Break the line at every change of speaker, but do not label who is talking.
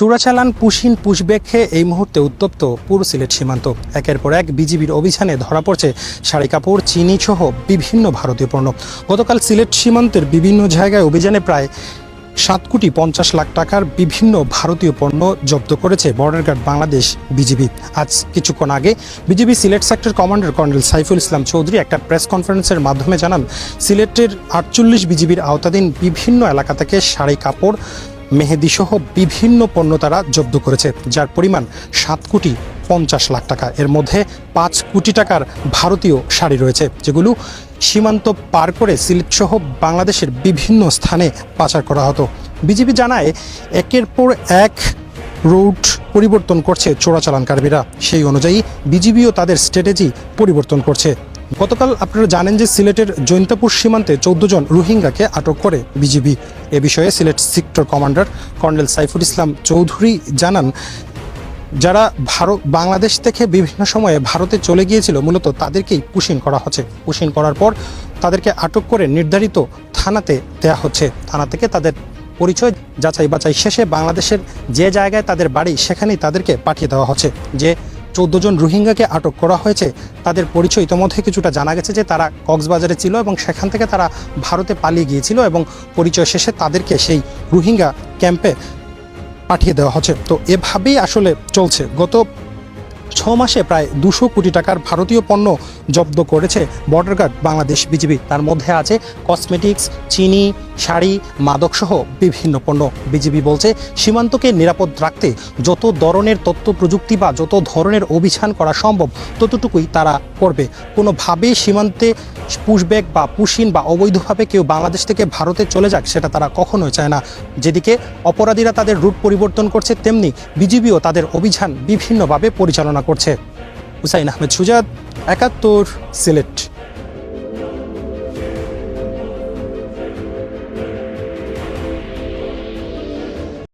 চোরাচালান পুশিন খেয়ে এই মুহূর্তে উত্তপ্ত পুরো সিলেট সীমান্ত। একের পর এক বিজিবির অভিযানে ধরা পড়ছে শাড়ি কাপড়, চিনি সহ বিভিন্ন ভারতীয় পণ্য। গতকাল সিলেট সীমান্তের বিভিন্ন জায়গায় অভিযানে প্রায় সাত কোটি পঞ্চাশ লাখ টাকার বিভিন্ন ভারতীয় পণ্য জব্দ করেছে বর্ডার গার্ড বাংলাদেশ বিজিবি। আজ কিছুক্ষণ আগে BGB Sylhet sector commander colonel Saiful Islam Chowdhury একটা প্রেস কনফারেন্সের মাধ্যমে জানান, সিলেটের আটচল্লিশ বিজিবির আওতাধীন বিভিন্ন এলাকা থেকে শাড়ি কাপড় মেহেদি সহ বিভিন্ন পণ্য তারা জব্দ করেছে, যার পরিমাণ সাত কোটি পঞ্চাশ লাখ টাকা। এর মধ্যে পাঁচ কোটি টাকার ভারতীয় শাড়ি রয়েছে, যেগুলো সীমান্ত পার করে সিলেট সহ বাংলাদেশের বিভিন্ন স্থানে পাচার করা হতো। বিজিবি জানায়, একের পর এক রুট পরিবর্তন করছে চোরাচালানকারীরা। সেই অনুযায়ী বিজিবিও তাদের স্ট্র্যাটেজি পরিবর্তন করছে। গতকাল আপনারা জানেন যে সিলেটের জৈন্তাপুর সীমান্তে চৌদ্দ জন রোহিঙ্গাকে আটক করে বিজিবি। এ বিষয়ে Sylhet sector commander colonel Saiful Islam Chowdhury জানান, যারা ভারত, বাংলাদেশ থেকে বিভিন্ন সময়ে ভারতে চলে গিয়েছিল, মূলত তাদেরকেই পুশিন করা হচ্ছে। পুশিন করার পর তাদেরকে আটক করে নির্ধারিত থানাতে দেয়া হচ্ছে। থানা থেকে তাদের পরিচয় যাচাই বাছাই শেষে বাংলাদেশের যে জায়গায় তাদের বাড়ি, সেখানেই তাদেরকে পাঠিয়ে দেওয়া হচ্ছে, যে চোদ্দ জন রোহিঙ্গাকে আটক করা হয়েছে। তাদের পরিচয় ইতোমধ্যে কিছুটা জানা গেছে যে তারা কক্সবাজারে ছিল এবং সেখান থেকে তারা ভারতে পালিয়ে গিয়েছিল এবং পরিচয় শেষে তাদেরকে সেই রোহিঙ্গা ক্যাম্পে পাঠিয়ে দেওয়া হচ্ছে। তো এভাবেই আসলে চলছে। গত ছ মাসে প্রায় দুশো কোটি টাকার ভারতীয় পণ্য জব্দ করেছে বর্ডার গার্ড বাংলাদেশ বিজিবি। তার মধ্যে আছে কসমেটিক্স চিনি শাড়ি, মাদকসহ বিভিন্ন পণ্য। বিজিবি বলছে, সীমান্তকে নিরাপদ রাখতে যত ধরনের তথ্য প্রযুক্তি বা যত ধরনের অভিযান করা সম্ভব, ততটুকুই তারা করবে। কোনোভাবেই সীমান্তে পুশব্যাক বা পুশিন বা অবৈধভাবে কেউ বাংলাদেশ থেকে ভারতে চলে যাক, সেটা তারা কখনোই চায় না। যেদিকে অপরাধীরা তাদের রুট পরিবর্তন করছে, তেমনি বিজিবিও তাদের অভিযান বিভিন্নভাবে পরিচালনা করছে। হুসাইন আহমেদ সুজাদ একাত্তর, সিলেট।